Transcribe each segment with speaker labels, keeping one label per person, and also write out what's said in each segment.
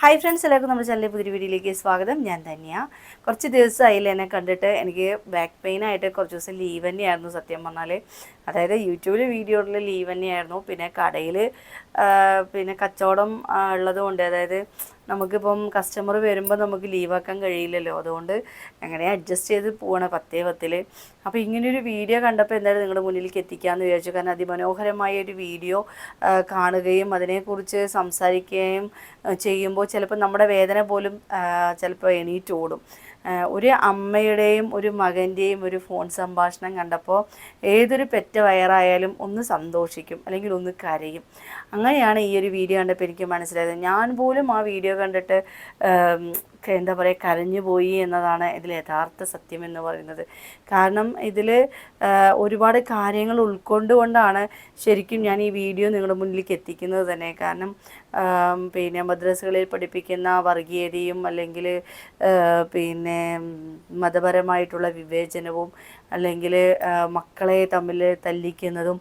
Speaker 1: Hi friends എല്ലാവർക്കും നമ്മുടെ ചാനലിലെ പുതിയ വീഡിയോയിലേക്ക് സ്വാഗതം. ഞാൻ തന്നെയാണ് കുറച്ച് ദിവസമായില്ല എന്നെ കണ്ടിട്ട്. എനിക്ക് ബാക്ക് പെയിൻ ആയിട്ട് കുറച്ച് ദിവസം ലീവ് തന്നെയായിരുന്നു സത്യം പറഞ്ഞാൽ അതായത് യൂട്യൂബിൽ വീഡിയോയിൽ ലീവ് തന്നെയായിരുന്നു. പിന്നെ കടയിൽ പിന്നെ കച്ചവടം ഉള്ളതുകൊണ്ട് അതായത് നമുക്കിപ്പം കസ്റ്റമർ വരുമ്പോൾ നമുക്ക് ലീവാക്കാൻ കഴിയില്ലല്ലോ. അതുകൊണ്ട് അങ്ങനെ അഡ്ജസ്റ്റ് ചെയ്ത് പോവാണ് പത്തേ പത്തിൽ അപ്പോൾ ഇങ്ങനെയൊരു വീഡിയോ കണ്ടപ്പോൾ എന്തായാലും നിങ്ങളുടെ മുന്നിലേക്ക് എത്തിക്കാമെന്ന് വിചാരിച്ചു. കാരണം അതിമനോഹരമായ ഒരു വീഡിയോ കാണുകയും അതിനെക്കുറിച്ച് സംസാരിക്കുകയും ചെയ്യുമ്പോൾ ചിലപ്പോൾ നമ്മുടെ വേദന പോലും ചിലപ്പോൾ എണീറ്റ് ഓടും. ആ, ഒരു അമ്മയുടെയും ഒരു മകന്റെയും ഒരു ഫോൺ സംഭാഷണം കണ്ടപ്പോൾ ഏതൊരു പെറ്റ വയറായാലും ഒന്ന് സന്തോഷിക്കും അല്ലെങ്കിൽ ഒന്ന് കരയും. അങ്ങനെയാണ് ഈ ഒരു വീഡിയോ കണ്ടപ്പോൾ എനിക്ക് മനസ്സിലായത്. ഞാൻ പോലും ആ വീഡിയോ കണ്ടിട്ട് ആം, ക- എന്താ പറയുക കരഞ്ഞു പോയി എന്നതാണ് ഇതിൽ യഥാർത്ഥ സത്യം എന്ന് പറയുന്നത്. കാരണം ഇതിൽ ഒരുപാട് കാര്യങ്ങൾ ഉൾക്കൊണ്ടുകൊണ്ടാണ് ശരിക്കും ഞാൻ ഈ വീഡിയോ നിങ്ങളുടെ മുന്നിലേക്ക് എത്തിക്കുന്നത് തന്നെ. കാരണം പിന്നെ മദ്രസകളിൽ പഠിപ്പിക്കുന്ന വർഗീയതയും അല്ലെങ്കിൽ പിന്നെ മതപരമായിട്ടുള്ള വിവേചനവും അല്ലെങ്കിൽ മക്കളെ തമ്മിൽ തല്ലിക്കുന്നതും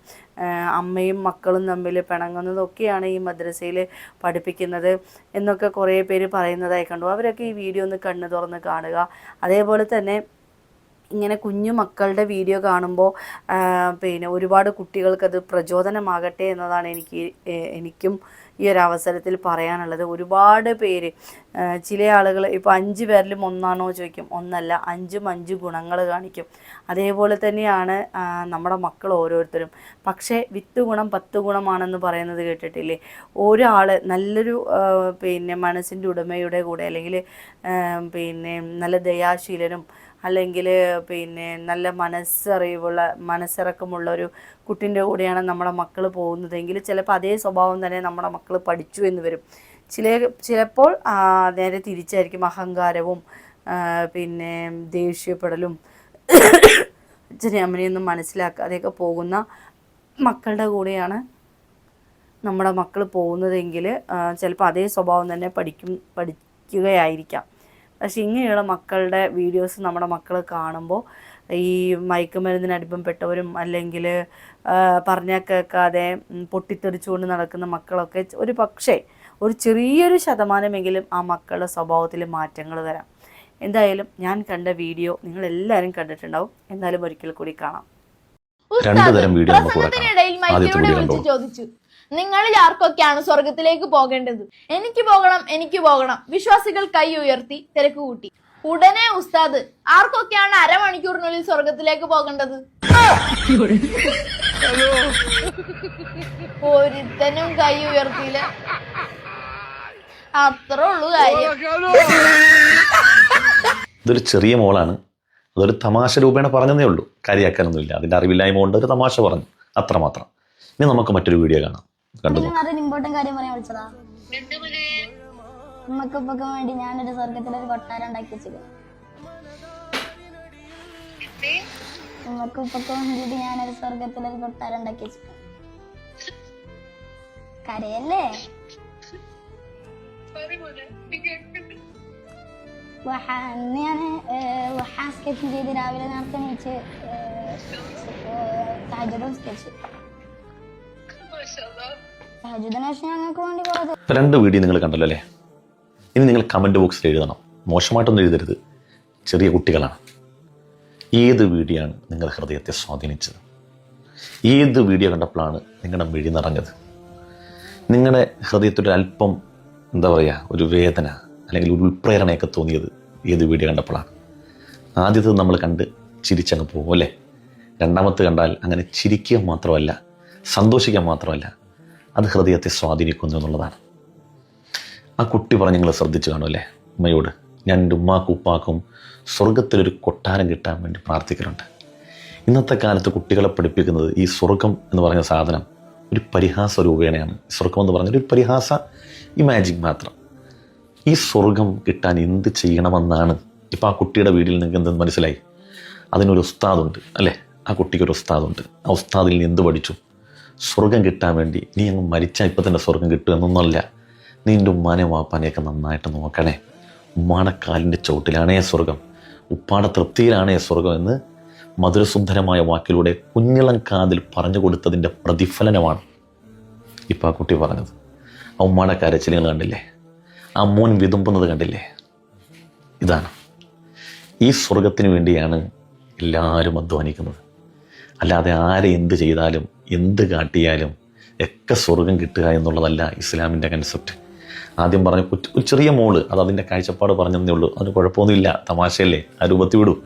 Speaker 1: അമ്മയും മക്കളും തമ്മിൽ പിണങ്ങുന്നതൊക്കെയാണ് ഈ മദ്രസയിൽ പഠിപ്പിക്കുന്നത് എന്നൊക്കെ കുറേ പേര് പറയുന്നതായി കണ്ടു. അവരൊക്കെ ഈ വീഡിയോ ഒന്ന് കണ്ണു തുറന്ന് കാണുക. അതേപോലെ തന്നെ ഇങ്ങനെ കുഞ്ഞു മക്കളുടെ വീഡിയോ കാണുമ്പോൾ പിന്നെ ഒരുപാട് കുട്ടികൾക്കത് പ്രചോദനമാകട്ടെ എന്നതാണ് എനിക്ക് എനിക്കും ഈ ഒരു അവസരത്തിൽ പറയാനുള്ളത് ഒരുപാട് പേര് ചില ആളുകൾ ഇപ്പോൾ അഞ്ച് പേരിലും ഒന്നാണോ ചോദിക്കും. ഒന്നല്ല അഞ്ചും അഞ്ച് ഗുണങ്ങൾ കാണിക്കും. അതേപോലെ തന്നെയാണ് നമ്മുടെ മക്കൾ ഓരോരുത്തരും. പക്ഷേ വിത്ത് ഗുണം പത്ത് ഗുണമാണെന്ന് പറയുന്നത് കേട്ടിട്ടില്ലേ? ഒരാൾ നല്ലൊരു പിന്നെ മനസ്സിന്റെ ഉടമയുടെ കൂടെ അല്ലെങ്കിൽ പിന്നെ നല്ല ദയാശീലനും അല്ലെങ്കിൽ പിന്നെ നല്ല മനസ്സറിവുള്ള മനസ്സിറക്കമുള്ള ഒരു കുട്ടിന്റെ കൂടെയാണ് നമ്മുടെ മക്കൾ പോകുന്നതെങ്കിൽ ചിലപ്പോൾ അതേ സ്വഭാവം തന്നെ നമ്മുടെ മക്കൾ പഠിച്ചു എന്ന് വരും. ചില ചിലപ്പോൾ നേരെ തിരിച്ചായിരിക്കും അഹങ്കാരവും പിന്നെ ദേഷ്യപ്പെടലും അച്ഛനെ അമ്മനെയൊന്നും മനസ്സിലാക്കാതെയൊക്കെ പോകുന്ന മക്കളുടെ കൂടെയാണ് നമ്മുടെ മക്കൾ പോകുന്നതെങ്കിൽ ചിലപ്പോൾ അതേ സ്വഭാവം തന്നെ പഠിക്കും പഠിക്കുകയായിരിക്കാം. പക്ഷെ ഇങ്ങനെയുള്ള മക്കളുടെ വീഡിയോസ് നമ്മുടെ മക്കൾ കാണുമ്പോൾ ഈ മയക്കുമരുന്നിന് അടിമപ്പെട്ടവരും അല്ലെങ്കിൽ പറഞ്ഞാൽ കേൾക്കാതെ പൊട്ടിത്തെറിച്ചുകൊണ്ട് നടക്കുന്ന മക്കളൊക്കെ ഒരു പക്ഷേ ഒരു ചെറിയൊരു ശതമാനമെങ്കിലും ആ മക്കളുടെ സ്വഭാവത്തിൽ മാറ്റങ്ങൾ വരാം. എന്തായാലും ഞാൻ കണ്ട വീഡിയോ നിങ്ങളെല്ലാവരും കണ്ടിട്ടുണ്ടാവും. എന്നാലും ഒരിക്കൽ കൂടി കാണാം.
Speaker 2: രണ്ട് തരം വീഡിയോ നമുക്ക്
Speaker 3: ചോദിച്ചു നിങ്ങളിൽ ആർക്കൊക്കെയാണ് സ്വർഗത്തിലേക്ക് പോകേണ്ടത്? എനിക്ക് പോകണം എനിക്ക് പോകണം. വിശ്വാസികൾ കൈ ഉയർത്തി തിരക്ക് കൂട്ടി. ഉടനെ ഉസ്താദ് ആർക്കൊക്കെയാണ് അരമണിക്കൂറിനുള്ളിൽ സ്വർഗത്തിലേക്ക് പോകേണ്ടത്? ഒരുത്തനും കൈ ഉയർത്തിയില്ല. അത്രേ ഉള്ളൂ കാര്യം.
Speaker 2: ഇതൊരു ചെറിയ മോളാണ്. അതൊരു തമാശ രൂപേണ പറഞ്ഞതേ ഉള്ളൂ. കാര്യമാക്കാനൊന്നുമില്ല അതിന്റെ അറിവില്ലായ്മ കൊണ്ട് ഒരു തമാശ പറഞ്ഞു. അത്രമാത്രം. ഇനി നമുക്ക് മറ്റൊരു വീഡിയോ കാണാം. കണ്ടു
Speaker 4: ഇമ്പോർട്ടന്റ് കാര്യം പറയാൻ വിളിച്ചതാ? വേണ്ടി ഞാനൊരു സ്വർഗത്തിലൊരു കൊട്ടാരം ഉണ്ടാക്കി വെച്ചത് ഉമ്മക്ക് ഉപ്പക്കും വേണ്ടിട്ട് ഞാനൊരു സ്വർഗത്തിലൊരു കൊട്ടാരം ഉണ്ടാക്കി വെച്ചത് കരയല്ലേ? ഞാൻ സ്കെച്ച് ചെയ്ത് രാവിലെ നേരത്തെ നീച്ച് സഹജുദം സ്കെച്ച്
Speaker 2: രണ്ട് വീഡിയോ നിങ്ങൾ കണ്ടല്ലോ അല്ലേ? ഇനി നിങ്ങൾ കമന്റ് ബോക്സിൽ എഴുതണം. മോശമായിട്ടൊന്നും എഴുതരുത്. ചെറിയ കുട്ടികളാണ്. ഏത് വീഡിയോ ആണ് നിങ്ങളുടെ ഹൃദയത്തെ സ്വാധീനിച്ചത്? ഏത് വീഡിയോ കണ്ടപ്പോഴാണ് നിങ്ങളുടെ മിഴി നിറഞ്ഞത്? നിങ്ങളുടെ ഹൃദയത്തിൽ ഒരു അല്പം എന്താ പറയുക ഒരു വേദന അല്ലെങ്കിൽ ഒരു ഉൾപ്രേരണയൊക്കെ തോന്നിയത് ഏത് വീഡിയോ കണ്ടപ്പോഴാണ്? ആദ്യത്തത് നമ്മൾ കണ്ട് ചിരിച്ചങ്ങ് പോകും അല്ലേ? രണ്ടാമത്തെ കണ്ടാൽ അങ്ങനെ ചിരിക്കുക മാത്രമല്ല സന്തോഷിക്കുക മാത്രമല്ല അത് ഹൃദയത്തെ സ്വാധീനിക്കുന്നു എന്നുള്ളതാണ്. ആ കുട്ടി പറഞ്ഞ് നിങ്ങൾ ശ്രദ്ധിച്ചു കാണും അല്ലേ? ഉമ്മയോട് ഞാൻ എന്റെ ഉമ്മാക്കും ഉപ്പാക്കും സ്വർഗത്തിലൊരു കൊട്ടാരം കിട്ടാൻ വേണ്ടി പ്രാർത്ഥിക്കലുണ്ട്. ഇന്നത്തെ കാലത്ത് കുട്ടികളെ പഠിപ്പിക്കുന്നത് ഈ സ്വർഗം എന്ന് പറഞ്ഞ സാധനം ഒരു പരിഹാസ രൂപേണയാണ്. സ്വർഗം എന്ന് പറഞ്ഞാൽ ഒരു പരിഹാസ ഇമാജിക് മാത്രം. ഈ സ്വർഗം കിട്ടാൻ എന്ത് ചെയ്യണമെന്നാണ് ഇപ്പം ആ കുട്ടിയുടെ വീട്ടിൽ നിങ്ങൾക്ക് എന്തെന്ന് മനസ്സിലായി? അതിനൊരു ഉസ്താദുണ്ട് അല്ലേ? ആ കുട്ടിക്കൊരു ഉസ്താദുണ്ട്. ആ ഉസ്താദിൽ നിന്ന് എന്ത് പഠിച്ചു? സ്വർഗം കിട്ടാൻ വേണ്ടി. നീ അങ്ങ് മരിച്ചാൽ ഇപ്പം തന്നെ സ്വർഗം കിട്ടും എന്നൊന്നുമല്ല. നീ എന്റെ ഉമ്മാനെ വാപ്പാനെയൊക്കെ നന്നായിട്ട് നോക്കണേ. ഉമ്മാനക്കാലിന്റെ ചുവട്ടിലാണേ സ്വർഗം ഉപ്പാടെ തൃപ്തിയിലാണേ സ്വർഗം എന്ന് മധുരസുന്ദരമായ വാക്കിലൂടെ കുഞ്ഞിളം കാതിൽ പറഞ്ഞു കൊടുത്തതിന്റെ പ്രതിഫലനമാണ് ഇപ്പം ആ കുട്ടി പറഞ്ഞത്. ആ ഉമ്മാടെ കരച്ചിലുകൾ കണ്ടില്ലേ? ആ മോൻ വിതുമ്പുന്നത് കണ്ടില്ലേ? ഇതാണ്. ഈ സ്വർഗത്തിന് വേണ്ടിയാണ് എല്ലാവരും അധ്വാനിക്കുന്നത്. അല്ലാതെ ആരെ എന്ത് ചെയ്താലും എന്ത് കാട്ടിയാലും ഒക്കെ സ്വർഗം കിട്ടുക എന്നുള്ളതല്ല ഇസ്ലാമിന്റെ കൺസെപ്റ്റ് ആദ്യം പറഞ്ഞ ഒരു ചെറിയ മോൾ അത് അതിന്റെ കാഴ്ചപ്പാട് പറഞ്ഞതേ ഉള്ളൂ. അതിന് കുഴപ്പമൊന്നുമില്ല തമാശയല്ലേ ആ രൂപത്തിൽ വിടൂ.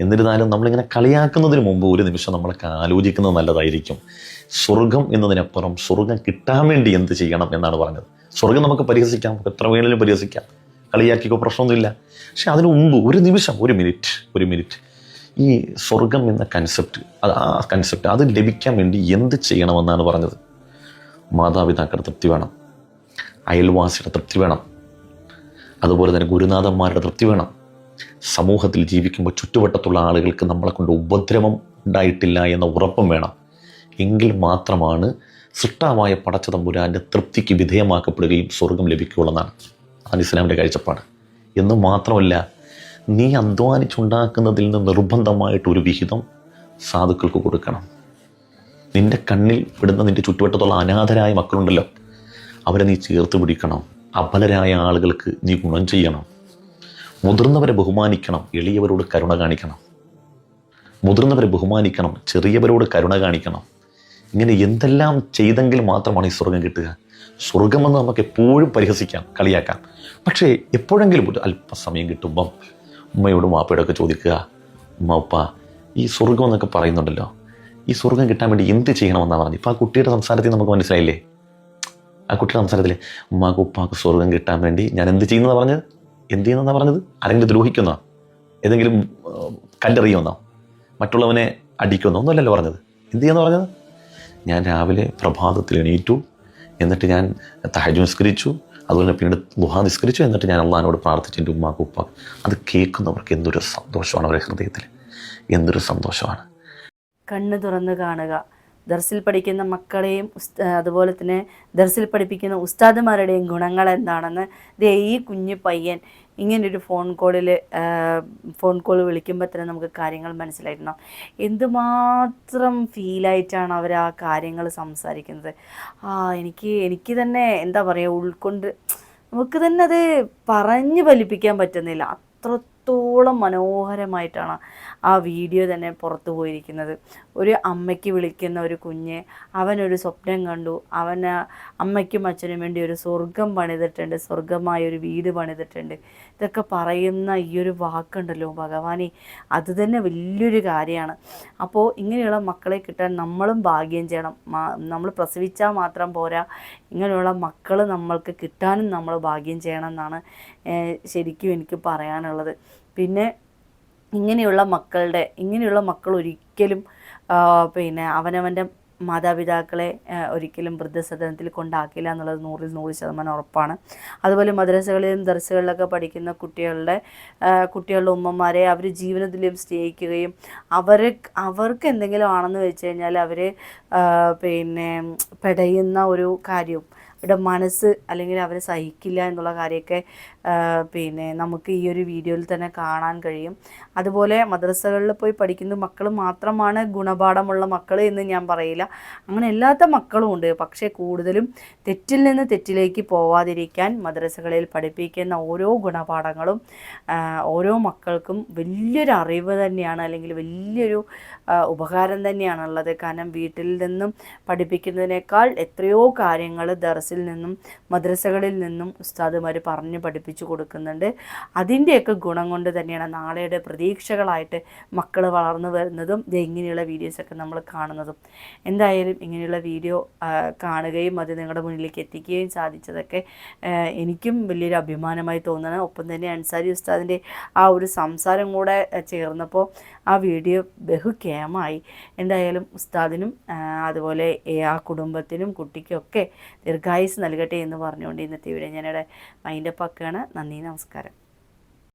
Speaker 2: എന്നിരുന്നാലും നമ്മളിങ്ങനെ കളിയാക്കുന്നതിന് മുമ്പ് ഒരു നിമിഷം നമ്മളൊക്കെ ആലോചിക്കുന്നത് നല്ലതായിരിക്കും. സ്വർഗം എന്നതിനപ്പുറം സ്വർഗം കിട്ടാൻ വേണ്ടി എന്ത് ചെയ്യണം എന്നാണ് പറഞ്ഞത്. സ്വർഗം നമുക്ക് പരിഹസിക്കാം നമുക്ക് എത്ര വേണേലും പരിഹസിക്കാം. കളിയാക്കിക്കോ പ്രശ്നമൊന്നുമില്ല. പക്ഷെ അതിനു മുമ്പ് ഒരു നിമിഷം ഒരു മിനിറ്റ് ഒരു മിനിറ്റ്. ഈ സ്വർഗം എന്ന കൺസെപ്റ്റ് അത് ആ കൺസെപ്റ്റ് അത് ലഭിക്കാൻ വേണ്ടി എന്ത് ചെയ്യണമെന്നാണ് പറഞ്ഞത്? മാതാപിതാക്കളുടെ തൃപ്തി വേണം. അയൽവാസിയുടെ തൃപ്തി വേണം. അതുപോലെ തന്നെ ഗുരുനാഥന്മാരുടെ തൃപ്തി വേണം. സമൂഹത്തിൽ ജീവിക്കുമ്പോൾ ചുറ്റുവട്ടത്തുള്ള ആളുകൾക്ക് നമ്മളെ കൊണ്ട് ഉപദ്രവം ഉണ്ടായിട്ടില്ല എന്ന ഉറപ്പും വേണം. എങ്കിൽ മാത്രമാണ് സൃഷ്ടാവായ പടച്ച തമ്പുരാന്റെ തൃപ്തിക്ക് വിധേയമാക്കപ്പെടുകയും സ്വർഗം ലഭിക്കുകയുള്ളതാണ് അതാണ് ഇസ്ലാമിന്റെ കാഴ്ചപ്പാട്. എന്ന് മാത്രമല്ല നീ അധ്വാനിച്ചുണ്ടാക്കുന്നതിൽ നിന്ന് നിർബന്ധമായിട്ട് ഒരു വിഹിതം സാധുക്കൾക്ക് കൊടുക്കണം. നിന്റെ കണ്ണിൽ പെടുന്ന നിന്റെ ചുറ്റുവട്ടത്തുള്ള അനാഥരായ മക്കളുണ്ടല്ലോ അവരെ നീ ചേർത്ത് പിടിക്കണം. അബലരായ ആളുകൾക്ക് നീ ഗുണം ചെയ്യണം. മുതിർന്നവരെ ബഹുമാനിക്കണം എളിയവരോട് കരുണ കാണിക്കണം. മുതിർന്നവരെ ബഹുമാനിക്കണം ചെറിയവരോട് കരുണ കാണിക്കണം. ഇങ്ങനെ എന്തെല്ലാം ചെയ്തെങ്കിൽ മാത്രമാണ് ഈ സ്വർഗം കിട്ടുക. സ്വർഗമെന്ന് നമുക്ക് എപ്പോഴും പരിഹസിക്കാം കളിയാക്കാം. പക്ഷേ എപ്പോഴെങ്കിലും ഒരു അല്പസമയം കിട്ടുമ്പം ഉമ്മയോടും വാപ്പയോടൊക്കെ ചോദിക്കുക ഉമ്മ ഉപ്പ ഈ സ്വർഗം എന്നൊക്കെ പറയുന്നുണ്ടല്ലോ ഈ സ്വർഗം കിട്ടാൻ വേണ്ടി എന്ത് ചെയ്യണമെന്നാണ് പറഞ്ഞത്? ഇപ്പോൾ ആ കുട്ടിയുടെ സംസാരത്തിൽ നമുക്ക് മനസ്സിലായില്ലേ? ആ കുട്ടിയുടെ സംസാരത്തിൽ ഉമ്മാക്ക് ഉപ്പാക്ക് സ്വർഗം കിട്ടാൻ വേണ്ടി ഞാൻ എന്ത് ചെയ്യുന്നതാണ് പറഞ്ഞത്? എന്ത് ചെയ്യുന്നതാണ് പറഞ്ഞത്? ആരെങ്കിലും ദ്രോഹിക്കുന്നോ? ഏതെങ്കിലും കല്ലെറിയുമെന്നോ മറ്റുള്ളവനെ അടിക്കുന്നോ? ഒന്നുമല്ലല്ലോ പറഞ്ഞത്. എന്ത് ചെയ്യുന്ന പറഞ്ഞത്? ഞാൻ രാവിലെ പ്രഭാതത്തിൽ എണീറ്റു എന്നിട്ട് ഞാൻ തഹജു നിസ്കരിച്ചു. അതുപോലെ പിന്നീട് ദുഹ നിസ്കരിച്ചു. എന്നിട്ട് ഞാൻ അള്ളഹാനോട് പ്രാർത്ഥിച്ചു എന്റെ ഉമ്മാക്ക് ഉപ്പ അത് കേൾക്കുന്നവർക്ക് എന്തൊരു സന്തോഷമാണ് അവരുടെ ഹൃദയത്തിൽ. എന്തൊരു സന്തോഷമാണ്.
Speaker 1: കണ്ണ് തുറന്ന് കാണുക. ദർസിൽ പഠിക്കുന്ന മക്കളെയും അതുപോലെ തന്നെ ദർസിൽ പഠിപ്പിക്കുന്ന ഉസ്താദുമാരുടെയും ഗുണങ്ങൾ എന്താണെന്ന് ദേ ഈ കുഞ്ഞു പയ്യൻ ഇങ്ങനൊരു ഫോൺ കോളിൽ ഫോൺ കോൾ വിളിക്കുമ്പോൾ തന്നെ നമുക്ക് കാര്യങ്ങൾ മനസ്സിലായിരുന്നു എന്തുമാത്രം ഫീലായിട്ടാണ് അവർ ആ കാര്യങ്ങൾ സംസാരിക്കുന്നത്. ആ എനിക്ക് എനിക്ക് തന്നെ എന്താ പറയുക ഉൾക്കൊണ്ട് നമുക്ക് തന്നെ അത് പറഞ്ഞു ഫലിപ്പിക്കാൻ പറ്റുന്നില്ല. അത്രത്തോളം മനോഹരമായിട്ടാണ് ആ വീഡിയോ തന്നെ പുറത്തു പോയിരിക്കുന്നത്. ഒരു അമ്മയ്ക്ക് വിളിക്കുന്ന ഒരു കുഞ്ഞ് അവനൊരു സ്വപ്നം കണ്ടു. അവന് അമ്മയ്ക്കും അച്ഛനും വേണ്ടി ഒരു സ്വർഗം പണിതിട്ടുണ്ട്. സ്വർഗമായ ഒരു വീട് പണിതിട്ടുണ്ട്. ഇതൊക്കെ പറയുന്ന ഈ ഒരു വാക്കുണ്ടല്ലോ ഭഗവാനെ. അത് തന്നെ വലിയൊരു കാര്യമാണ്. അപ്പോൾ ഇങ്ങനെയുള്ള മക്കളെ കിട്ടാൻ നമ്മളും ഭാഗ്യം ചെയ്യണം. നമ്മൾ പ്രസവിച്ചാൽ മാത്രം പോരാ. ഇങ്ങനെയുള്ള മക്കൾ നമ്മൾക്ക് കിട്ടാനും നമ്മൾ ഭാഗ്യം ചെയ്യണം എന്നാണ് ശരിക്കും എനിക്ക് പറയാനുള്ളത്. പിന്നെ ഇങ്ങനെയുള്ള മക്കളുടെ ഇങ്ങനെയുള്ള മക്കൾ ഒരിക്കലും പിന്നെ അവനവന്റെ മാതാപിതാക്കളെ ഒരിക്കലും വൃദ്ധസദനത്തിൽ കൊണ്ടാക്കില്ല എന്നുള്ളത് നൂറിൽ നൂറ് ശതമാനം ഉറപ്പാണ്. അതുപോലെ മദ്രസകളിലും ദർസകളിലൊക്കെ പഠിക്കുന്ന കുട്ടികളുടെ കുട്ടികളുടെ ഉമ്മമാരെ അവർ ജീവിതത്തിലും സ്നേഹിക്കുകയും അവർ അവർക്ക് എന്തെങ്കിലും ആണെന്ന് വെച്ച് കഴിഞ്ഞാൽ അവർ പിന്നെ പെടയുന്ന ഒരു കാര്യവും അവരുടെ മനസ്സ് അല്ലെങ്കിൽ അവരെ സഹിക്കില്ല എന്നുള്ള കാര്യമൊക്കെ പിന്നെ നമുക്ക് ഈ ഒരു വീഡിയോയിൽ തന്നെ കാണാൻ കഴിയും. അതുപോലെ മദ്രസകളിൽ പോയി പഠിക്കുന്ന മക്കൾ മാത്രമാണ് ഗുണപാഠമുള്ള മക്കൾ എന്ന് ഞാൻ പറയില്ല. അങ്ങനെ അല്ലാത്ത മക്കളും ഉണ്ട്. പക്ഷേ കൂടുതലും തെറ്റിൽ നിന്ന് തെറ്റിലേക്ക് പോവാതിരിക്കാൻ മദ്രസകളിൽ പഠിപ്പിക്കുന്ന ഓരോ ഗുണപാഠങ്ങളും ഓരോ മക്കൾക്കും വലിയൊരു അറിവ് തന്നെയാണ് അല്ലെങ്കിൽ വലിയൊരു ഉപകാരം തന്നെയാണുള്ളത്. കാരണം വീട്ടിൽ നിന്നും പഠിപ്പിക്കുന്നതിനേക്കാൾ എത്രയോ കാര്യങ്ങൾ ദർസിൽ നിന്നും മദ്രസകളിൽ നിന്നും ഉസ്താദുമാർ പറഞ്ഞ് പഠിപ്പിച്ചു കൊടുക്കുന്നുണ്ട്. അതിന്റെയൊക്കെ ഗുണം കൊണ്ട് തന്നെയാണ് നാളെയുടെ പ്രതീക്ഷകളായിട്ട് മക്കൾ വളർന്നു വരുന്നതും ഇങ്ങനെയുള്ള വീഡിയോസൊക്കെ നമ്മൾ കാണുന്നതും. എന്തായാലും ഇങ്ങനെയുള്ള വീഡിയോ കാണുകയും അത് നിങ്ങളുടെ മുന്നിലേക്ക് എത്തിക്കുകയും സാധിച്ചതൊക്കെ എനിക്കും വലിയൊരു അഭിമാനമായി തോന്നുന്നു. ഒപ്പം തന്നെ അൻസാരി ഉസ്താദിന്റെ ആ ഒരു സംസാരം കൂടെ ചേർന്നപ്പോൾ ആ വീഡിയോ ബഹുക്കേമായി എന്തായാലും ഉസ്താദിനും അതുപോലെ ആ കുടുംബത്തിനും കുട്ടിക്കും ഒക്കെ ദീർഘായുസ് നൽകട്ടെ എന്ന് പറഞ്ഞുകൊണ്ട് ഇന്നത്തെ വീഡിയോ ഞാനിവിടെ മൈൻഡപ്പ് ആക്കുകയാണ്. നന്ദി നമസ്കാരം.